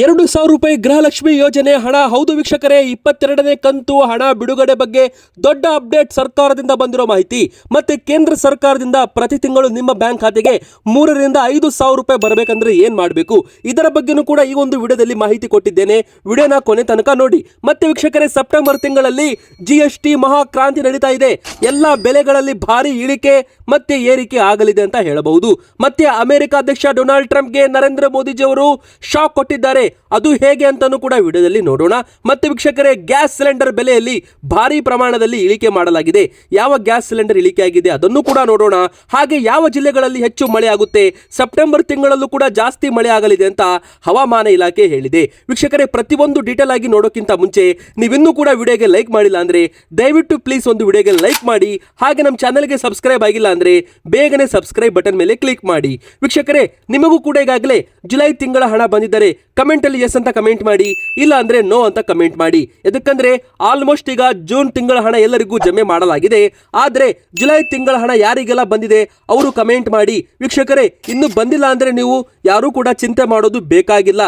ಎರಡು ಸಾವಿರ ರೂಪಾಯಿ ಗೃಹಲಕ್ಷ್ಮಿ ಯೋಜನೆ ಹಣ. ಹೌದು ವೀಕ್ಷಕರೇ, ಇಪ್ಪತ್ತೆರಡನೇ ಕಂತು ಹಣ ಬಿಡುಗಡೆ ಬಗ್ಗೆ ದೊಡ್ಡ ಅಪ್ಡೇಟ್ ಸರ್ಕಾರದಿಂದ ಬಂದಿರೋ ಮಾಹಿತಿ. ಮತ್ತೆ ಕೇಂದ್ರ ಸರ್ಕಾರದಿಂದ ಪ್ರತಿ ತಿಂಗಳು ನಿಮ್ಮ ಬ್ಯಾಂಕ್ ಖಾತೆಗೆ ಮೂರರಿಂದ ಐದು ಸಾವಿರ ರೂಪಾಯಿ ಬರಬೇಕಂದ್ರೆ ಏನು ಮಾಡಬೇಕು? ಇದರ ಬಗ್ಗೆನೂ ಕೂಡ ಈ ಒಂದು ವಿಡಿಯೋದಲ್ಲಿ ಮಾಹಿತಿ ಕೊಟ್ಟಿದ್ದೇನೆ. ವಿಡಿಯೋನ ಕೊನೆ ತನಕ ನೋಡಿ. ಮತ್ತೆ ವೀಕ್ಷಕರೇ, ಸೆಪ್ಟೆಂಬರ್ ತಿಂಗಳಲ್ಲಿ ಜಿ ಎಸ್ ಟಿ ಮಹಾಕ್ರಾಂತಿ ನಡೀತಾ ಇದೆ. ಎಲ್ಲ ಬೆಲೆಗಳಲ್ಲಿ ಭಾರಿ ಇಳಿಕೆ ಮತ್ತೆ ಏರಿಕೆ ಆಗಲಿದೆ ಅಂತ ಹೇಳಬಹುದು. ಮತ್ತೆ ಅಮೆರಿಕ ಅಧ್ಯಕ್ಷ ಡೊನಾಲ್ಡ್ ಟ್ರಂಪ್ಗೆ ನರೇಂದ್ರ ಮೋದಿಜಿ ಅವರು ಶಾಕ್ ಕೊಟ್ಟಿದ್ದಾರೆ. ಅದು ಹೇಗೆ ಅಂತಾನೂ ಕೂಡ ವಿಡಿಯೋದಲ್ಲಿ ನೋಡೋಣ. ಮತ್ತೆ ವೀಕ್ಷಕರೇ, ಗ್ಯಾಸ್ ಸಿಲಿಂಡರ್ ಬೆಲೆಯಲ್ಲಿ ಭಾರಿ ಪ್ರಮಾಣದಲ್ಲಿ ಇಳಿಕೆ ಮಾಡಲಾಗಿದೆ. ಯಾವ ಗ್ಯಾಸ್ ಸಿಲಿಂಡರ್ ಇಳಿಕೆ ಆಗಿದೆ ಅದನ್ನು ಕೂಡ ನೋಡೋಣ. ಹಾಗೆ ಯಾವ ಜಿಲ್ಲೆಗಳಲ್ಲಿ ಹೆಚ್ಚು ಮಳೆ ಆಗುತ್ತೆ? ಸೆಪ್ಟೆಂಬರ್ ತಿಂಗಳಲ್ಲೂ ಕೂಡ ಜಾಸ್ತಿ ಮಳೆ ಆಗಲಿದೆ ಅಂತ ಹವಾಮಾನ ಇಲಾಖೆ ಹೇಳಿದೆ. ವೀಕ್ಷಕರೇ, ಪ್ರತಿಯೊಂದು ಡೀಟೇಲ್ ಆಗಿ ನೋಡೋಕ್ಕಿಂತ ಮುಂಚೆ ನೀವಿನ್ನೂ ಕೂಡ ವಿಡಿಯೋಗೆ ಲೈಕ್ ಮಾಡಿಲ್ಲ ಅಂದ್ರೆ ದಯವಿಟ್ಟು ಪ್ಲೀಸ್ ಒಂದು ವಿಡಿಯೋಗೆ ಲೈಕ್ ಮಾಡಿ. ಹಾಗೆ ನಮ್ಮ ಚಾನಲ್ಗೆ ಸಬ್ಸ್ಕ್ರೈಬ್ ಆಗಿಲ್ಲ ಅಂದ್ರೆ ಬೇಗನೆ ಸಬ್ಸ್ಕ್ರೈಬ್ ಬಟನ್ ಮೇಲೆ ಕ್ಲಿಕ್ ಮಾಡಿ. ವೀಕ್ಷಕರೇ, ನಿಮಗೂ ಕೂಡ ಈಗಾಗಲೇ ಜುಲೈ ತಿಂಗಳ ಹಣ ಬಂದಿದ್ದರೆ ಕಮೆಂಟ್ ಅಲ್ಲಿ ಎಸ್ ಅಂತ ಕಮೆಂಟ್ ಮಾಡಿ, ಇಲ್ಲ ಅಂದ್ರೆ ನೋ ಅಂತ ಕಮೆಂಟ್ ಮಾಡಿ. ಯಾಕಂದ್ರೆ ಆಲ್ಮೋಸ್ಟ್ ಈಗ ಜೂನ್ ತಿಂಗಳ ಹಣ ಎಲ್ಲರಿಗೂ ಜಮೆ ಮಾಡಲಾಗಿದೆ. ಆದ್ರೆ ಜುಲೈ ತಿಂಗಳ ಹಣ ಯಾರಿಗೆಲ್ಲ ಬಂದಿದೆ ಅವರು ಕಮೆಂಟ್ ಮಾಡಿ, ವೀಕ್ಷಕರೇ, ಇನ್ನು ಬಂದಿಲ್ಲ ಅಂದ್ರೆ ನೀವು ಯಾರೂ ಕೂಡ ಚಿಂತೆ ಮಾಡೋದು ಬೇಕಾಗಿಲ್ಲ.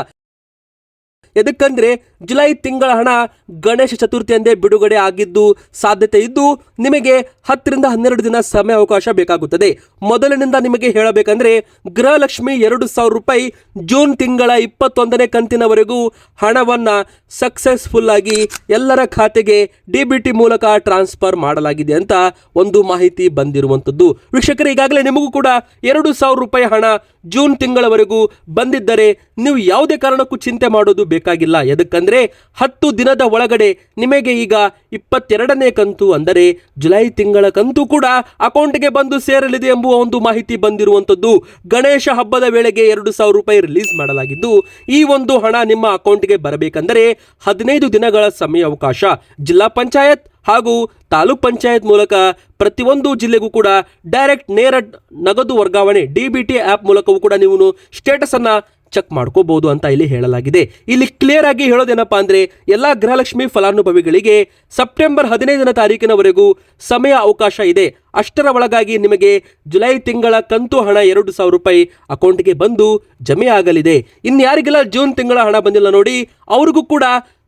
ಎದಕ್ಕಂದ್ರೆ ಜುಲೈ ತಿಂಗಳ ಹಣ ಗಣೇಶ ಚತುರ್ಥಿಯಂದೇ ಬಿಡುಗಡೆ ಆಗಿದ್ದು ಸಾಧ್ಯತೆ ಇದ್ದು ನಿಮಗೆ ಹತ್ತರಿಂದ ಹನ್ನೆರಡು ದಿನ ಸಮಯ ಅವಕಾಶ ಬೇಕಾಗುತ್ತದೆ. ಮೊದಲಿನಿಂದ ನಿಮಗೆ ಹೇಳಬೇಕಂದ್ರೆ ಗೃಹಲಕ್ಷ್ಮಿ ಎರಡು ಸಾವಿರ ರೂಪಾಯಿ ಜೂನ್ ತಿಂಗಳ ಇಪ್ಪತ್ತೊಂದನೇ ಕಂತಿನವರೆಗೂ ಹಣವನ್ನ ಸಕ್ಸಸ್ಫುಲ್ ಆಗಿ ಎಲ್ಲರ ಖಾತೆಗೆ ಡಿಬಿಟಿ ಮೂಲಕ ಟ್ರಾನ್ಸ್ಫರ್ ಮಾಡಲಾಗಿದೆ ಅಂತ ಒಂದು ಮಾಹಿತಿ ಬಂದಿರುವಂಥದ್ದು. ವೀಕ್ಷಕರು, ಈಗಾಗಲೇ ನಿಮಗೂ ಕೂಡ ಎರಡು ಸಾವಿರ ರೂಪಾಯಿ ಹಣ ಜೂನ್ ತಿಂಗಳವರೆಗೂ ಬಂದಿದ್ದರೆ ನೀವು ಯಾವುದೇ ಕಾರಣಕ್ಕೂ ಚಿಂತೆ ಮಾಡೋದು ಬೇಕಾಗಿಲ್ಲ. ಎದಕ್ಕಂದ್ರೆ ಹತ್ತು ದಿನದ ಒಳಗಡೆ ನಿಮಗೆ ಈಗ ಇಪ್ಪತ್ತೆರಡನೇ ಕಂತು, ಅಂದರೆ ಜುಲೈ ತಿಂಗಳ ಕಂತು ಕೂಡ ಅಕೌಂಟ್ಗೆ ಬಂದು ಸೇರಲಿದೆ ಎಂಬುವ ಒಂದು ಮಾಹಿತಿ ಬಂದಿರುವಂಥದ್ದು. ಗಣೇಶ ಹಬ್ಬದ ವೇಳೆಗೆ ಎರಡು ಸಾವಿರ ರೂಪಾಯಿ ರಿಲೀಸ್ ಮಾಡಲಾಗಿದ್ದು, ಈ ಒಂದು ಹಣ ನಿಮ್ಮ ಅಕೌಂಟ್ಗೆ ಬರಬೇಕಂದರೆ ಹದಿನೈದು ದಿನಗಳ ಸಮಯಾವಕಾಶ. ಜಿಲ್ಲಾ ಪಂಚಾಯತ್ ಹಾಗೂ ತಾಲೂಕ್ ಪಂಚಾಯತ್ ಮೂಲಕ ಪ್ರತಿಯೊಂದು ಜಿಲ್ಲೆಗೂ ಕೂಡ ಡೈರೆಕ್ಟ್ ನೇರ ನಗದು ವರ್ಗಾವಣೆ, ಡಿ ಬಿ ಟಿ ಆ್ಯಪ್ ಮೂಲಕವೂ ಕೂಡ ನೀವು ಸ್ಟೇಟಸ್ ಅನ್ನ ಚೆಕ್ ಮಾಡ್ಕೋಬಹುದು ಅಂತ ಇಲ್ಲಿ ಹೇಳಲಾಗಿದೆ. ಇಲ್ಲಿ ಕ್ಲಿಯರ್ ಆಗಿ ಹೇಳೋದೇನಪ್ಪಾ ಅಂದ್ರೆ, ಎಲ್ಲಾ ಗೃಹಲಕ್ಷ್ಮಿ ಫಲಾನುಭವಿಗಳಿಗೆ ಸೆಪ್ಟೆಂಬರ್ ಹದಿನೈದನೇ ತಾರೀಕಿನವರೆಗೂ ಸಮಯ ಅವಕಾಶ ಇದೆ. ಅಷ್ಟರ ಒಳಗಾಗಿ ನಿಮಗೆ ಜುಲೈ ತಿಂಗಳ ಕಂತು ಹಣ ಎರಡು ಸಾವಿರ ರೂಪಾಯಿ ಅಕೌಂಟ್ಗೆ ಬಂದು ಜಮೆ ಆಗಲಿದೆ. ಇನ್ಯಾರಿಗೆಲ್ಲ ಜೂನ್ ತಿಂಗಳ ಹಣ ಬಂದಿಲ್ಲ ನೋಡಿ, ಅವ್ರಿಗೂ ಕೂಡ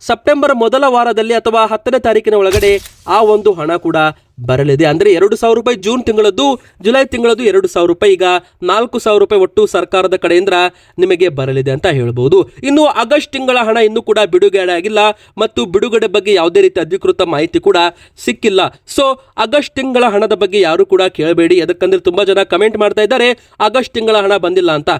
ಸೆಪ್ಟೆಂಬರ್ ಮೊದಲ ವಾರದಲ್ಲಿ ಅಥವಾ ಹತ್ತನೇ ತಾರೀಕಿನ ಒಳಗಡೆ ಆ ಒಂದು ಹಣ ಕೂಡ ಬರಲಿದೆ. ಅಂದ್ರೆ ಎರಡು ಸಾವಿರ ರೂಪಾಯಿ ಜೂನ್ ತಿಂಗಳದ್ದು, ಜುಲೈ ತಿಂಗಳದ್ದು ಎರಡು ಸಾವಿರ ರೂಪಾಯಿ. ಈಗ ನಾಲ್ಕು ಸಾವಿರ ರೂಪಾಯಿ ಒಟ್ಟು ಸರ್ಕಾರದ ಕಡೆಯಿಂದ ನಿಮಗೆ ಬರಲಿದೆ ಅಂತ ಹೇಳ್ಬೋದು. ಇನ್ನು ಆಗಸ್ಟ್ ತಿಂಗಳ ಹಣ ಇನ್ನೂ ಕೂಡ ಬಿಡುಗಡೆ ಆಗಿಲ್ಲ ಮತ್ತು ಬಿಡುಗಡೆ ಬಗ್ಗೆ ಯಾವುದೇ ರೀತಿ ಅಧಿಕೃತ ಮಾಹಿತಿ ಕೂಡ ಸಿಕ್ಕಿಲ್ಲ. ಸೊ ಆಗಸ್ಟ್ ತಿಂಗಳ ಹಣದ ಬಗ್ಗೆ ಯಾರು ಕೂಡ ಕೇಳಬೇಡಿ. ಅದಕ್ಕಂದ್ರೆ ತುಂಬಾ ಜನ ಕಮೆಂಟ್ ಮಾಡ್ತಾ ಇದ್ದಾರೆ, ಆಗಸ್ಟ್ ತಿಂಗಳ ಹಣ ಬಂದಿಲ್ಲ ಅಂತ.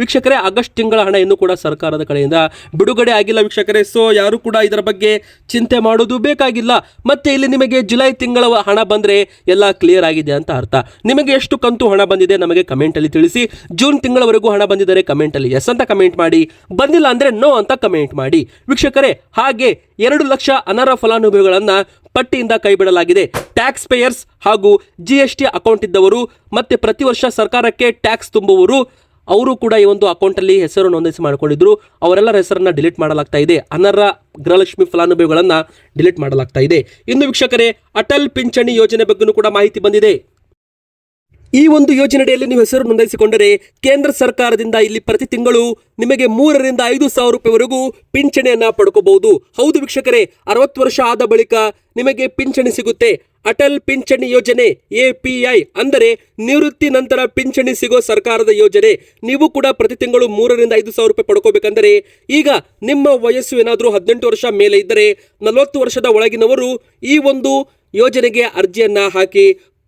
ವೀಕ್ಷಕರೇ, ಆಗಸ್ಟ್ ತಿಂಗಳ ಹಣ ಇನ್ನೂ ಕೂಡ ಸರ್ಕಾರದ ಕಡೆಯಿಂದ ಬಿಡುಗಡೆ ಆಗಿಲ್ಲ ವೀಕ್ಷಕರೇ. ಸೊ ಯಾರು ಕೂಡ ಇದರ ಬಗ್ಗೆ ಚಿಂತೆ ಮಾಡೋದು ಬೇಕಾಗಿಲ್ಲ. ಮತ್ತೆ ಇಲ್ಲಿ ನಿಮಗೆ ಜುಲೈ ತಿಂಗಳ ಹಣ ಬಂದರೆ ಎಲ್ಲ ಕ್ಲಿಯರ್ ಆಗಿದೆ ಅಂತ ಅರ್ಥ. ನಿಮಗೆ ಎಷ್ಟು ಕಂತು ಹಣ ಬಂದಿದೆ ನಮಗೆ ಕಮೆಂಟಲ್ಲಿ ತಿಳಿಸಿ. ಜೂನ್ ತಿಂಗಳವರೆಗೂ ಹಣ ಬಂದಿದ್ದರೆ ಕಮೆಂಟಲ್ಲಿ ಎಸ್ ಅಂತ ಕಮೆಂಟ್ ಮಾಡಿ. ಬಂದಿಲ್ಲ ಅಂದರೆ ನೋ ಅಂತ ಕಮೆಂಟ್ ಮಾಡಿ. ವೀಕ್ಷಕರೇ, ಹಾಗೆ ಎರಡು ಲಕ್ಷ ಅನರ್ಹ ಫಲಾನುಭವಿಗಳನ್ನು ಪಟ್ಟಿಯಿಂದ ಕೈಬಿಡಲಾಗಿದೆ. ಟ್ಯಾಕ್ಸ್ ಪೇಯರ್ಸ್ ಹಾಗೂ ಜಿ ಎಸ್ ಟಿ ಅಕೌಂಟ್ ಇದ್ದವರು, ಮತ್ತೆ ಪ್ರತಿ ವರ್ಷ ಸರ್ಕಾರಕ್ಕೆ ಟ್ಯಾಕ್ಸ್ ತುಂಬುವವರು ಅವರು ಕೂಡ ಈ ಒಂದು ಅಕೌಂಟಲ್ಲಿ ಹೆಸರು ನೋಂದಾಯಿಸಿ ಮಾಡಿಕೊಂಡಿದ್ರು. ಅವರೆಲ್ಲರ ಹೆಸರನ್ನ ಡಿಲೀಟ್ ಮಾಡಲಾಗ್ತಾ ಇದೆ. ಅನರ್ಹ ಗೃಹಲಕ್ಷ್ಮಿ ಫಲಾನುಭವಿಗಳನ್ನು ಡಿಲೀಟ್ ಮಾಡಲಾಗ್ತಾ ಇದೆ. ಇನ್ನು ವೀಕ್ಷಕರೇ, ಅಟಲ್ ಪಿಂಚಣಿ ಯೋಜನೆ ಬಗ್ಗೆನೂ ಕೂಡ ಮಾಹಿತಿ ಬಂದಿದೆ. ಈ ಒಂದು ಯೋಜನೆಯಡಿಯಲ್ಲಿ ನೀವು ಹೆಸರು ನೋಂದಾಯಿಸಿಕೊಂಡರೆ ಕೇಂದ್ರ ಸರ್ಕಾರದಿಂದ ಇಲ್ಲಿ ಪ್ರತಿ ತಿಂಗಳು ನಿಮಗೆ ಮೂರರಿಂದ ಐದು ಸಾವಿರ ರೂಪಾಯಿವರೆಗೂ ಪಿಂಚಣಿಯನ್ನ ಪಡ್ಕೋಬಹುದು. ಹೌದು ವೀಕ್ಷಕರೇ, ಅರವತ್ತು ವರ್ಷ ಆದ ಬಳಿಕ ನಿಮಗೆ ಪಿಂಚಣಿ ಸಿಗುತ್ತೆ. ಅಟಲ್ ಪಿಂಚಣಿ ಯೋಜನೆ ಎಪಿಐ ಅಂದರೆ ನಿವೃತ್ತಿ ನಂತರ ಪಿಂಚಣಿ ಸಿಗೋ ಸರ್ಕಾರದ ಯೋಜನೆ. ನೀವು ಕೂಡ ಪ್ರತಿ ತಿಂಗಳು ಮೂರರಿಂದ ಐದು ಸಾವಿರ ರೂಪಾಯಿ ಪಡ್ಕೋಬೇಕಂದರೆ ಈಗ ನಿಮ್ಮ ವಯಸ್ಸು ಏನಾದರೂ ಹದಿನೆಂಟು ವರ್ಷ ಮೇಲೆ ಇದ್ದರೆ ನಲವತ್ತು ವರ್ಷದ ಒಳಗಿನವರು ಈ ಒಂದು ಯೋಜನೆಗೆ ಅರ್ಜಿಯನ್ನ ಹಾಕಿ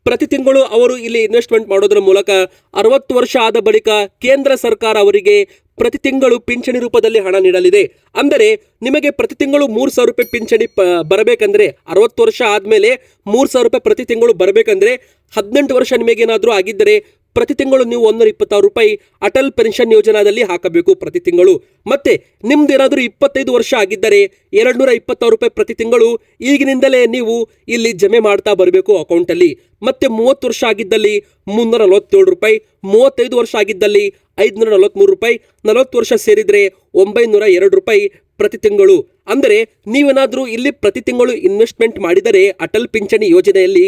ಪ್ರತಿ ತಿಂಗಳು ಅವರು ಇಲ್ಲಿ ಇನ್ವೆಸ್ಟ್ಮೆಂಟ್ ಮಾಡೋದ್ರ ಮೂಲಕ ಅರವತ್ತು ವರ್ಷ ಆದ ಬಳಿಕ ಕೇಂದ್ರ ಸರ್ಕಾರ ಅವರಿಗೆ ಪ್ರತಿ ತಿಂಗಳು ಪಿಂಚಣಿ ರೂಪದಲ್ಲಿ ಹಣ ನೀಡಲಿದೆ. ಅಂದರೆ ನಿಮಗೆ ಪ್ರತಿ ತಿಂಗಳು ಮೂರು ಸಾವಿರ ರೂಪಾಯಿ ಪಿಂಚಣಿ ಬರಬೇಕಂದ್ರೆ ಅರವತ್ತು ವರ್ಷ ಆದಮೇಲೆ ಮೂರು ಸಾವಿರ ರೂಪಾಯಿ ಪ್ರತಿ ತಿಂಗಳು ಬರಬೇಕಂದ್ರೆ ಹದಿನೆಂಟು ವರ್ಷ ನಿಮಗೇನಾದರೂ ಆಗಿದ್ದರೆ ಪ್ರತಿ ತಿಂಗಳು ನೀವು ಒಂದೂರ ಇಪ್ಪತ್ತಾರು ರೂಪಾಯಿ ಅಟಲ್ ಪೆನ್ಷನ್ ಯೋಜನಾದಲ್ಲಿ ಹಾಕಬೇಕು ಪ್ರತಿ ತಿಂಗಳು. ಮತ್ತೆ ನಿಮ್ದು ಏನಾದರೂ ಇಪ್ಪತ್ತೈದು ವರ್ಷ ಆಗಿದ್ದರೆ ಎರಡ್ನೂರ ಇಪ್ಪತ್ತಾರು ರೂಪಾಯಿ ಪ್ರತಿ ತಿಂಗಳು ಈಗಿನಿಂದಲೇ ನೀವು ಇಲ್ಲಿ ಜಮೆ ಮಾಡ್ತಾ ಬರಬೇಕು ಅಕೌಂಟಲ್ಲಿ. ಮತ್ತೆ ಮೂವತ್ತು ವರ್ಷ ಆಗಿದ್ದಲ್ಲಿ ಮುನ್ನೂರ ನಲವತ್ತೇಳು ರೂಪಾಯಿ, ಮೂವತ್ತೈದು ವರ್ಷ ಆಗಿದ್ದಲ್ಲಿ ಐದುನೂರ ನಲವತ್ತ್ಮೂರು ರೂಪಾಯಿ, ನಲವತ್ತು ವರ್ಷ ಸೇರಿದರೆ ಒಂಬೈನೂರ ಎರಡು ರೂಪಾಯಿ ಪ್ರತಿ ತಿಂಗಳು. ಅಂದರೆ ನೀವೇನಾದರೂ ಇಲ್ಲಿ ಪ್ರತಿ ತಿಂಗಳು ಇನ್ವೆಸ್ಟ್ಮೆಂಟ್ ಮಾಡಿದರೆ ಅಟಲ್ ಪಿಂಚಣಿ ಯೋಜನೆಯಲ್ಲಿ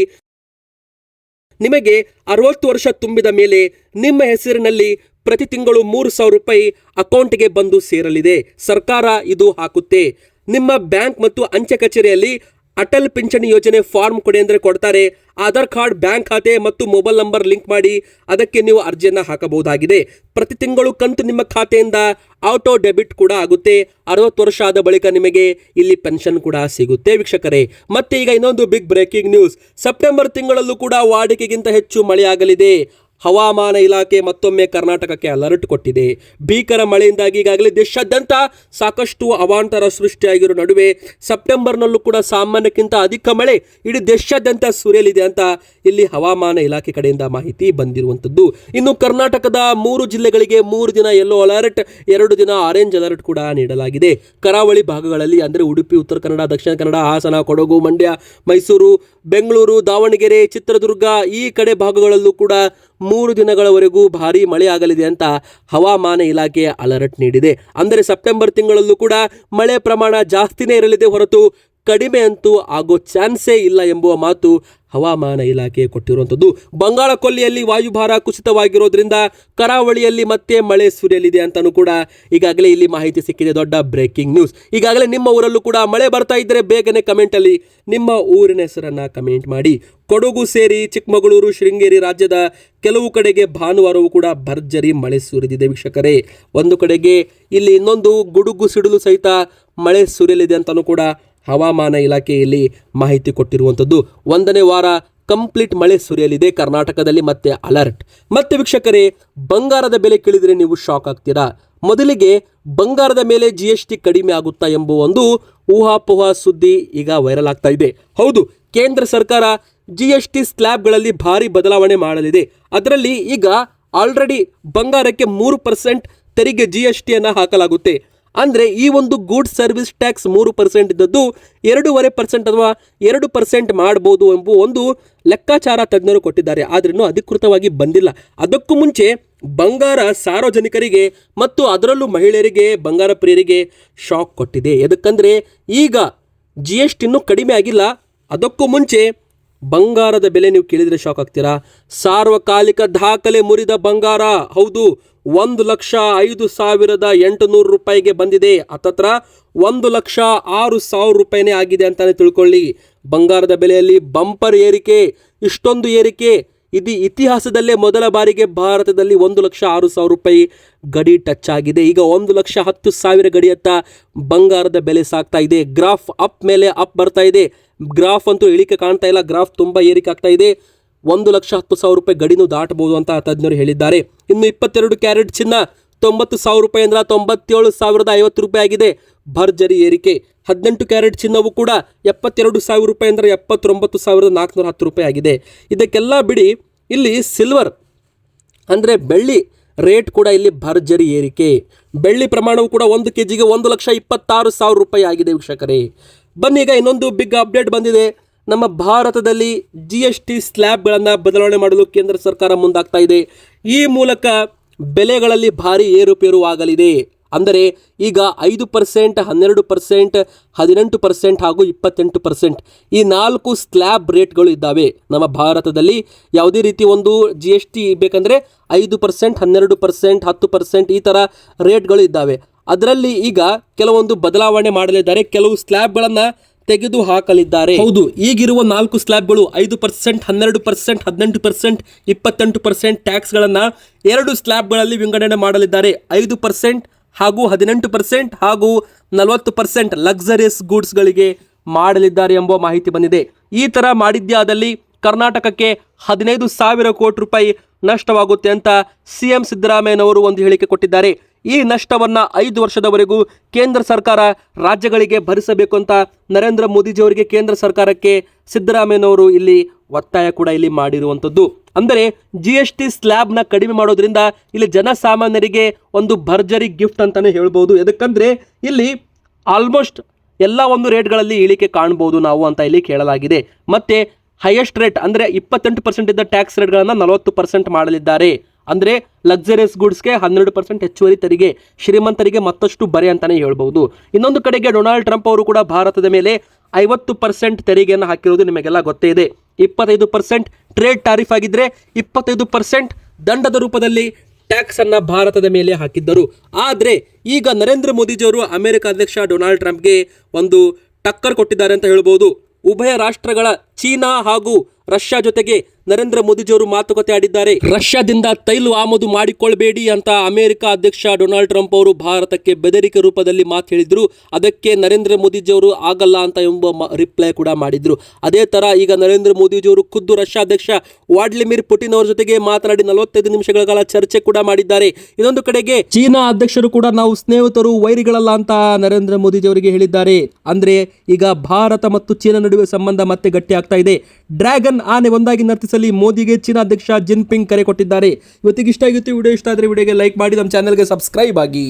ನಿಮಗೆ ಅರವತ್ತು ವರ್ಷ ತುಂಬಿದ ಮೇಲೆ ನಿಮ್ಮ ಹೆಸರಿನಲ್ಲಿ ಪ್ರತಿ ತಿಂಗಳು ಮೂರು ಸಾವಿರ ರೂಪಾಯಿ ಅಕೌಂಟ್ಗೆ ಬಂದು ಸೇರಲಿದೆ. ಸರ್ಕಾರ ಇದು ಹಾಕುತ್ತೆ. ನಿಮ್ಮ ಬ್ಯಾಂಕ್ ಮತ್ತು ಅಂಚೆ ಕಚೇರಿಯಲ್ಲಿ ಅಟಲ್ ಪಿಂಚಣಿ ಯೋಜನೆ ಫಾರ್ಮ್ ಕೊಡಿ ಅಂದರೆ ಕೊಡ್ತಾರೆ. ಆಧಾರ್ ಕಾರ್ಡ್, ಬ್ಯಾಂಕ್ ಖಾತೆ ಮತ್ತು ಮೊಬೈಲ್ ನಂಬರ್ ಲಿಂಕ್ ಮಾಡಿ ಅದಕ್ಕೆ ನೀವು ಅರ್ಜಿಯನ್ನು ಹಾಕಬಹುದಾಗಿದೆ. ಪ್ರತಿ ತಿಂಗಳು ಕಂತು ನಿಮ್ಮ ಖಾತೆಯಿಂದ ಆಟೋ ಡೆಬಿಟ್ ಕೂಡ ಆಗುತ್ತೆ. ಅರವತ್ತು ವರ್ಷ ಆದ ಬಳಿಕ ನಿಮಗೆ ಇಲ್ಲಿ ಪೆನ್ಷನ್ ಕೂಡ ಸಿಗುತ್ತೆ ವೀಕ್ಷಕರೇ. ಮತ್ತೆ ಈಗ ಇನ್ನೊಂದು ಬಿಗ್ ಬ್ರೇಕಿಂಗ್ ನ್ಯೂಸ್. ಸೆಪ್ಟೆಂಬರ್ ತಿಂಗಳಲ್ಲೂ ಕೂಡ ವಾಡಿಕೆಗಿಂತ ಹೆಚ್ಚು ಮಳೆಯಾಗಲಿದೆ. ಹವಾಮಾನ ಇಲಾಖೆ ಮತ್ತೊಮ್ಮೆ ಕರ್ನಾಟಕಕ್ಕೆ ಅಲರ್ಟ್ ಕೊಟ್ಟಿದೆ. ಭೀಕರ ಮಳೆಯಿಂದಾಗಿ ಈಗಾಗಲೇ ದೇಶಾದ್ಯಂತ ಸಾಕಷ್ಟು ಅವಾಂತರ ಸೃಷ್ಟಿಯಾಗಿರೋ ನಡುವೆ ಸೆಪ್ಟೆಂಬರ್ನಲ್ಲೂ ಕೂಡ ಸಾಮಾನ್ಯಕ್ಕಿಂತ ಅಧಿಕ ಮಳೆ ಇಡೀ ದೇಶಾದ್ಯಂತ ಸುರಿಯಲಿದೆ ಅಂತ ಇಲ್ಲಿ ಹವಾಮಾನ ಇಲಾಖೆ ಕಡೆಯಿಂದ ಮಾಹಿತಿ ಬಂದಿರುವಂಥದ್ದು. ಇನ್ನು ಕರ್ನಾಟಕದ ಮೂರು ಜಿಲ್ಲೆಗಳಿಗೆ ಮೂರು ದಿನ ಯೆಲ್ಲೋ ಅಲರ್ಟ್ ಎರಡು ದಿನ ಆರೆಂಜ್ ಅಲರ್ಟ್ ಕೂಡ ನೀಡಲಾಗಿದೆ. ಕರಾವಳಿ ಭಾಗಗಳಲ್ಲಿ ಅಂದರೆ ಉಡುಪಿ, ಉತ್ತರ ಕನ್ನಡ, ದಕ್ಷಿಣ ಕನ್ನಡ, ಹಾಸನ, ಕೊಡಗು, ಮಂಡ್ಯ, ಮೈಸೂರು, ಬೆಂಗಳೂರು, ದಾವಣಗೆರೆ, ಚಿತ್ರದುರ್ಗ ಈ ಕಡೆ ಭಾಗಗಳಲ್ಲೂ ಕೂಡ ಮೂರು ದಿನಗಳವರೆಗೂ ಭಾರೀ ಮಳೆಯಾಗಲಿದೆ ಅಂತ ಹವಾಮಾನ ಇಲಾಖೆ ಅಲರ್ಟ್ ನೀಡಿದೆ. ಅಂದರೆ ಸೆಪ್ಟೆಂಬರ್ ತಿಂಗಳಲ್ಲೂ ಕೂಡ ಮಳೆ ಪ್ರಮಾಣ ಜಾಸ್ತಿನೇ ಇರಲಿದೆ ಹೊರತು ಕಡಿಮೆ ಅಂತೂ ಆಗೋ ಚಾನ್ಸೇ ಇಲ್ಲ ಎಂಬುವ ಮಾತು ಹವಾಮಾನ ಇಲಾಖೆ ಕೊಟ್ಟಿರುವಂಥದ್ದು ಬಂಗಾಳ ಕೊಲ್ಲಿಯಲ್ಲಿ ವಾಯುಭಾರ ಕುಸಿತವಾಗಿರೋದ್ರಿಂದ ಕರಾವಳಿಯಲ್ಲಿ ಮತ್ತೆ ಮಳೆ ಸುರಿಯಲಿದೆ ಅಂತಲೂ ಕೂಡ ಈಗಾಗಲೇ ಇಲ್ಲಿ ಮಾಹಿತಿ ಸಿಕ್ಕಿದೆ. ದೊಡ್ಡ ಬ್ರೇಕಿಂಗ್ ನ್ಯೂಸ್. ಈಗಾಗಲೇ ನಿಮ್ಮ ಊರಲ್ಲೂ ಕೂಡ ಮಳೆ ಬರ್ತಾ ಇದ್ದರೆ ಬೇಗನೆ ಕಮೆಂಟಲ್ಲಿ ನಿಮ್ಮ ಊರಿನ ಹೆಸರನ್ನು ಕಮೆಂಟ್ ಮಾಡಿ. ಕೊಡಗು ಸೇರಿ ಚಿಕ್ಕಮಗಳೂರು, ಶೃಂಗೇರಿ ರಾಜ್ಯದ ಕೆಲವು ಕಡೆಗೆ ಭಾನುವಾರವೂ ಕೂಡ ಭರ್ಜರಿ ಮಳೆ ಸುರಿದಿದೆ ವೀಕ್ಷಕರೇ. ಒಂದು ಕಡೆಗೆ ಇಲ್ಲಿ ಇನ್ನೊಂದು ಗುಡುಗು ಸಿಡಿಲು ಸಹಿತ ಮಳೆ ಸುರಿಯಲಿದೆ ಅಂತಲೂ ಕೂಡ ಹವಾಮಾನ ಇಲಾಖೆಯಲ್ಲಿ ಮಾಹಿತಿ ಕೊಟ್ಟಿರುವಂಥದ್ದು. ಒಂದನೇ ವಾರ ಕಂಪ್ಲೀಟ್ ಮಳೆ ಸುರಿಯಲಿದೆ. ಕರ್ನಾಟಕದಲ್ಲಿ ಮತ್ತೆ ಅಲರ್ಟ್. ಮತ್ತೆ ವೀಕ್ಷಕರೇ, ಬಂಗಾರದ ಬೆಲೆ ಕೇಳಿದರೆ ನೀವು ಶಾಕ್ ಆಗ್ತೀರಾ? ಮೊದಲಿಗೆ ಬಂಗಾರದ ಮೇಲೆ ಜಿ ಎಸ್ ಟಿ ಕಡಿಮೆ ಆಗುತ್ತಾ ಎಂಬ ಒಂದು ಊಹಾಪೋಹ ಸುದ್ದಿ ಈಗ ವೈರಲ್ ಆಗ್ತಾ ಇದೆ. ಹೌದು, ಕೇಂದ್ರ ಸರ್ಕಾರ ಜಿ ಎಸ್ ಟಿ ಸ್ಲ್ಯಾಬ್ಗಳಲ್ಲಿ ಭಾರಿ ಬದಲಾವಣೆ ಮಾಡಲಿದೆ. ಅದರಲ್ಲಿ ಈಗ ಆಲ್ರೆಡಿ ಬಂಗಾರಕ್ಕೆ ಮೂರು ಪರ್ಸೆಂಟ್ ತೆರಿಗೆ ಜಿ ಎಸ್ ಟಿಯನ್ನು ಹಾಕಲಾಗುತ್ತೆ. ಅಂದರೆ ಈ ಒಂದು ಗೂಡ್ಸ್ ಸರ್ವಿಸ್ ಟ್ಯಾಕ್ಸ್ ಮೂರು ಪರ್ಸೆಂಟ್ ಇದ್ದದ್ದು ಎರಡೂವರೆ ಪರ್ಸೆಂಟ್ ಅಥವಾ ಎರಡು ಪರ್ಸೆಂಟ್ ಮಾಡ್ಬೋದು ಎಂಬ ಒಂದು ಲೆಕ್ಕಾಚಾರ ತಜ್ಞರು ಕೊಟ್ಟಿದ್ದಾರೆ. ಆದ್ರೂ ಅಧಿಕೃತವಾಗಿ ಬಂದಿಲ್ಲ. ಅದಕ್ಕೂ ಮುಂಚೆ ಬಂಗಾರ ಸಾರ್ವಜನಿಕರಿಗೆ ಮತ್ತು ಅದರಲ್ಲೂ ಮಹಿಳೆಯರಿಗೆ, ಬಂಗಾರ ಪ್ರಿಯರಿಗೆ ಶಾಕ್ ಕೊಟ್ಟಿದೆ. ಎದಕ್ಕಂದರೆ ಈಗ ಜಿ ಎಸ್ ಟಿ ಇನ್ನೂ ಕಡಿಮೆ ಆಗಿಲ್ಲ. ಅದಕ್ಕೂ ಮುಂಚೆ ಬಂಗಾರದ ಬೆಲೆ ನೀವು ಕೇಳಿದರೆ ಶಾಕ್ ಆಗ್ತೀರಾ? ಸಾರ್ವಕಾಲಿಕ ದಾಖಲೆ ಮುರಿದ ಬಂಗಾರ. ಹೌದು, ಒಂದು ಲಕ್ಷ ಐದು ಸಾವಿರದ ಎಂಟುನೂರು ರೂಪಾಯಿಗೆ ಬಂದಿದೆ. ಹತ್ತತ್ರ ಒಂದು ಲಕ್ಷ ಆರು ಸಾವಿರ ರೂಪಾಯಿನೇ ಆಗಿದೆ ಅಂತಲೇ ತಿಳ್ಕೊಳ್ಳಿ. ಬಂಗಾರದ ಬೆಲೆಯಲ್ಲಿ ಬಂಪರ್ ಏರಿಕೆ, ಇಷ್ಟೊಂದು ಏರಿಕೆ. ಇದು ಇತಿಹಾಸದಲ್ಲೇ ಮೊದಲ ಬಾರಿಗೆ ಭಾರತದಲ್ಲಿ ಒಂದು ಲಕ್ಷ ಆರು ಸಾವಿರ ರೂಪಾಯಿ ಗಡಿ ಟಚ್ ಆಗಿದೆ. ಈಗ ಒಂದು ಲಕ್ಷ ಹತ್ತು ಸಾವಿರ ಗಡಿಯತ್ತ ಬಂಗಾರದ ಬೆಲೆ ಸಾಗ್ತಾ ಇದೆ. ಗ್ರಾಫ್ ಅಪ್ ಮೇಲೆ ಅಪ್ ಬರ್ತಾ ಇದೆ. ಗ್ರಾಫ್ ಅಂತೂ ಇಳಿಕೆ ಕಾಣ್ತಾ ಇಲ್ಲ. ಗ್ರಾಫ್ ತುಂಬ ಏರಿಕೆ ಆಗ್ತಾ ಇದೆ. ಒಂದು ಲಕ್ಷ ಹತ್ತು ಸಾವಿರ ರೂಪಾಯಿ ಗಡಿನೂ ದಾಟಬಹುದು ಅಂತ ತಜ್ಞರು ಹೇಳಿದ್ದಾರೆ. ಇನ್ನು ಇಪ್ಪತ್ತೆರಡು ಕ್ಯಾರೆಟ್ ಚಿನ್ನ ತೊಂಬತ್ತು ಸಾವಿರ ರೂಪಾಯಿ ಅಂದ್ರೆ ತೊಂಬತ್ತೇಳು ಸಾವಿರದ ಐವತ್ತು ರೂಪಾಯಿ ಆಗಿದೆ. ಭರ್ಜರಿ ಏರಿಕೆ. ಹದಿನೆಂಟು ಕ್ಯಾರೆಟ್ ಚಿನ್ನವು ಕೂಡ ಎಪ್ಪತ್ತೆರಡು ಸಾವಿರ ರೂಪಾಯಿ ಅಂದರೆ ಎಪ್ಪತ್ತೊಂಬತ್ತು ಸಾವಿರದ ನಾಲ್ಕುನೂರ ಹತ್ತು ರೂಪಾಯಿ ಆಗಿದೆ. ಇದಕ್ಕೆಲ್ಲ ಬಿಡಿ, ಇಲ್ಲಿ ಸಿಲ್ವರ್ ಅಂದರೆ ಬೆಳ್ಳಿ ರೇಟ್ ಕೂಡ ಇಲ್ಲಿ ಭರ್ಜರಿ ಏರಿಕೆ. ಬೆಳ್ಳಿ ಪ್ರಮಾಣವು ಕೂಡ ಒಂದು ಕೆ ಜಿಗೆ ಒಂದು ಲಕ್ಷ ಇಪ್ಪತ್ತಾರು ಸಾವಿರ ರೂಪಾಯಿ ಆಗಿದೆ ವೀಕ್ಷಕರೇ. ಬನ್ನಿ ಈಗ ಇನ್ನೊಂದು ಬಿಗ್ ಅಪ್ಡೇಟ್ ಬಂದಿದೆ. ನಮ್ಮ ಭಾರತದಲ್ಲಿ ಜಿ ಎಸ್ ಟಿ ಸ್ಲ್ಯಾಬ್ಗಳನ್ನು ಬದಲಾವಣೆ ಮಾಡಲು ಕೇಂದ್ರ ಸರ್ಕಾರ ಮುಂದಾಗ್ತಾ ಇದೆ. ಈ ಮೂಲಕ ಬೆಲೆಗಳಲ್ಲಿ ಭಾರಿ ಏರುಪೇರು ಆಗಲಿದೆ ಅಂದರೆ ಈಗ ಐದು ಪರ್ಸೆಂಟ್ ಹನ್ನೆರಡು ಪರ್ಸೆಂಟ್ ಹದಿನೆಂಟು ಪರ್ಸೆಂಟ್ ಹಾಗೂ ಇಪ್ಪತ್ತೆಂಟು ಪರ್ಸೆಂಟ್ ಈ ನಾಲ್ಕು ಸ್ಲ್ಯಾಬ್ ರೇಟ್ಗಳು ಇದ್ದಾವೆ. ನಮ್ಮ ಭಾರತದಲ್ಲಿ ಯಾವುದೇ ರೀತಿ ಒಂದು ಜಿ ಎಸ್ ಟಿ ಬೇಕಂದರೆ ಐದು ಪರ್ಸೆಂಟ್ ಹನ್ನೆರಡು ಪರ್ಸೆಂಟ್ ಹತ್ತು ಪರ್ಸೆಂಟ್ ಈ ಥರ ರೇಟ್ಗಳು ಇದ್ದಾವೆ. ಅದರಲ್ಲಿ ಈಗ ಕೆಲವೊಂದು ಬದಲಾವಣೆ ಮಾಡಲಿದ್ದಾರೆ. ಕೆಲವು ಸ್ಲ್ಯಾಬ್ಗಳನ್ನು ತೆಗೆದು ಹಾಕಲಿದ್ದಾರೆ ಹೌದು, ಈಗಿರುವ ನಾಲ್ಕು ಸ್ಲ್ಯಾಬ್ಗಳು ಐದು ಪರ್ಸೆಂಟ್, ಹನ್ನೆರಡು ಪರ್ಸೆಂಟ್, ಹದಿನೆಂಟು ಪರ್ಸೆಂಟ್, ಇಪ್ಪತ್ತೆಂಟು ಪರ್ಸೆಂಟ್ ಟ್ಯಾಕ್ಸ್ಗಳನ್ನು ಎರಡು ಸ್ಲ್ಯಾಬ್ಗಳಲ್ಲಿ ವಿಂಗಡಣೆ ಮಾಡಲಿದ್ದಾರೆ. ಐದು ಪರ್ಸೆಂಟ್ ಹಾಗೂ ಹದಿನೆಂಟು ಪರ್ಸೆಂಟ್ ಹಾಗೂ ನಲವತ್ತು ಪರ್ಸೆಂಟ್ ಲಕ್ಸರಿಯಸ್ ಗೂಡ್ಸ್ಗಳಿಗೆ ಮಾಡಲಿದ್ದಾರೆ ಎಂಬ ಮಾಹಿತಿ ಬಂದಿದೆ. ಈ ಥರ ಮಾಡಿದ್ಯಾದಲ್ಲಿ ಕರ್ನಾಟಕಕ್ಕೆ ಹದಿನೈದು ಸಾವಿರ ಕೋಟಿ ರೂಪಾಯಿ ನಷ್ಟವಾಗುತ್ತೆ ಅಂತ ಸಿ ಎಂ ಸಿದ್ದರಾಮಯ್ಯನವರು ಒಂದು ಹೇಳಿಕೆ ಕೊಟ್ಟಿದ್ದಾರೆ. ಈ ನಷ್ಟವನ್ನು ಐದು ವರ್ಷದವರೆಗೂ ಕೇಂದ್ರ ಸರ್ಕಾರ ರಾಜ್ಯಗಳಿಗೆ ಭರಿಸಬೇಕು ಅಂತ ನರೇಂದ್ರ ಮೋದಿಜಿಯವರಿಗೆ ಕೇಂದ್ರ ಸರ್ಕಾರಕ್ಕೆ ಸಿದ್ದರಾಮಯ್ಯನವರು ಇಲ್ಲಿ ಒತ್ತಾಯ ಕೂಡ ಇಲ್ಲಿ ಮಾಡಿರುವಂಥದ್ದು. ಅಂದರೆ ಜಿ ಎಸ್ ಟಿ ಸ್ಲ್ಯಾಬ್ನ ಕಡಿಮೆ ಮಾಡೋದ್ರಿಂದ ಇಲ್ಲಿ ಜನಸಾಮಾನ್ಯರಿಗೆ ಒಂದು ಭರ್ಜರಿ ಗಿಫ್ಟ್ ಅಂತಲೇ ಹೇಳ್ಬೋದು. ಯಾಕಂದರೆ ಇಲ್ಲಿ ಆಲ್ಮೋಸ್ಟ್ ಎಲ್ಲ ಒಂದು ರೇಟ್ಗಳಲ್ಲಿ ಇಳಿಕೆ ಕಾಣ್ಬೋದು ನಾವು ಅಂತ ಇಲ್ಲಿ ಕೇಳಲಾಗಿದೆ. ಮತ್ತೆ ಹೈಯೆಸ್ಟ್ ರೇಟ್ ಅಂದರೆ ಇಪ್ಪತ್ತೆಂಟು ಪರ್ಸೆಂಟ್ ಇದ್ದ ಟ್ಯಾಕ್ಸ್ ರೇಟ್ಗಳನ್ನು ನಲವತ್ತು ಪರ್ಸೆಂಟ್ ಮಾಡಲಿದ್ದಾರೆ. ಅಂದರೆ ಲಕ್ಸರಿಯಸ್ ಗೂಡ್ಸ್ಗೆ ಹನ್ನೆರಡು ಪರ್ಸೆಂಟ್ ಹೆಚ್ಚುವರಿ ತೆರಿಗೆ, ಶ್ರೀಮಂತರಿಗೆ ಮತ್ತಷ್ಟು ಬರೆ ಅಂತಲೇ ಹೇಳ್ಬೋದು ಇನ್ನೊಂದು ಕಡೆಗೆ ಡೊನಾಲ್ಡ್ ಟ್ರಂಪ್ ಅವರು ಕೂಡ ಭಾರತದ ಮೇಲೆ ಐವತ್ತು ಪರ್ಸೆಂಟ್ ತೆರಿಗೆಯನ್ನು ಹಾಕಿರೋದು ನಿಮಗೆಲ್ಲ ಗೊತ್ತೇ ಇದೆ. ಇಪ್ಪತ್ತೈದು ಪರ್ಸೆಂಟ್ ಟ್ರೇಡ್ ಟಾರಿಫ್ ಆಗಿದ್ದರೆ ಇಪ್ಪತ್ತೈದು ಪರ್ಸೆಂಟ್ ದಂಡದ ರೂಪದಲ್ಲಿ ಟ್ಯಾಕ್ಸನ್ನು ಭಾರತದ ಮೇಲೆ ಹಾಕಿದ್ದರು. ಆದರೆ ಈಗ ನರೇಂದ್ರ ಮೋದಿಜಿಯವರು ಅಮೆರಿಕ ಅಧ್ಯಕ್ಷ ಡೊನಾಲ್ಡ್ ಟ್ರಂಪ್ಗೆ ಒಂದು ಟಕ್ಕರ್ ಕೊಟ್ಟಿದ್ದಾರೆ ಅಂತ ಹೇಳ್ಬೋದು ಉಭಯ ರಾಷ್ಟ್ರಗಳ ಚೀನಾ ಹಾಗೂ ರಷ್ಯಾ ಜೊತೆಗೆ ನರೇಂದ್ರ ಮೋದಿಜಿಯವರು ಮಾತುಕತೆ ಆಡಿದ್ದಾರೆ. ರಷ್ಯಾದಿಂದ ತೈಲ ಆಮದು ಮಾಡಿಕೊಳ್ಬೇಡಿ ಅಂತ ಅಮೆರಿಕ ಅಧ್ಯಕ್ಷ ಡೊನಾಲ್ಡ್ ಟ್ರಂಪ್ ಅವರು ಭಾರತಕ್ಕೆ ಬೆದರಿಕೆ ರೂಪದಲ್ಲಿ ಮಾತು ಹೇಳಿದ್ರು. ಅದಕ್ಕೆ ನರೇಂದ್ರ ಮೋದಿಜಿಯವರು ಆಗಲ್ಲ ಅಂತ ಎಂಬ ರಿಪ್ಲೈ ಕೂಡ ಮಾಡಿದ್ರು. ಅದೇ ತರ ಈಗ ನರೇಂದ್ರ ಮೋದಿಜಿಯವರು ಖುದ್ದು ರಷ್ಯಾ ಅಧ್ಯಕ್ಷ ವಾಡ್ಲಿಮಿರ್ ಪುಟಿನ್ ಅವರ ಜೊತೆಗೆ ಮಾತನಾಡಿ ನಲವತ್ತೈದು ನಿಮಿಷಗಳ ಕಾಲ ಚರ್ಚೆ ಕೂಡ ಮಾಡಿದ್ದಾರೆ. ಇನ್ನೊಂದು ಕಡೆಗೆ ಚೀನಾ ಅಧ್ಯಕ್ಷರು ಕೂಡ ನಾವು ಸ್ನೇಹಿತರು, ವೈರಿಗಳಲ್ಲ ಅಂತ ನರೇಂದ್ರ ಮೋದಿಜಿಯವರಿಗೆ ಹೇಳಿದ್ದಾರೆ. ಅಂದ್ರೆ ಈಗ ಭಾರತ ಮತ್ತು ಚೀನಾ ನಡುವೆ ಸಂಬಂಧ ಮತ್ತೆ ಗಟ್ಟಿ ಆಗ್ತಾ ಇದೆ. ಡ್ರ್ಯಾಗನ್ ಆನೆ ಒಂದಾಗಿ ನರ್ತಿಸಲಿ ಮೋದಿಗೆ ಚೀನಾ ಅಧ್ಯಕ್ಷ ಜಿನ್ಪಿಂಗ್ ಕರೆ ಕೊಟ್ಟಿದ್ದಾರೆ. ಇವತ್ತಿಗೆ ಇಷ್ಟ ಆಗಿತ್ತು ವಿಡಿಯೋ. ಇಷ್ಟ ಆದರೆ ವಿಡಿಯೋಗೆ ಲೈಕ್ ಮಾಡಿ, ನಮ್ಮ ಚಾನಲ್ಗೆ ಸಬ್ಸ್ಕ್ರೈಬ್ ಆಗಿ.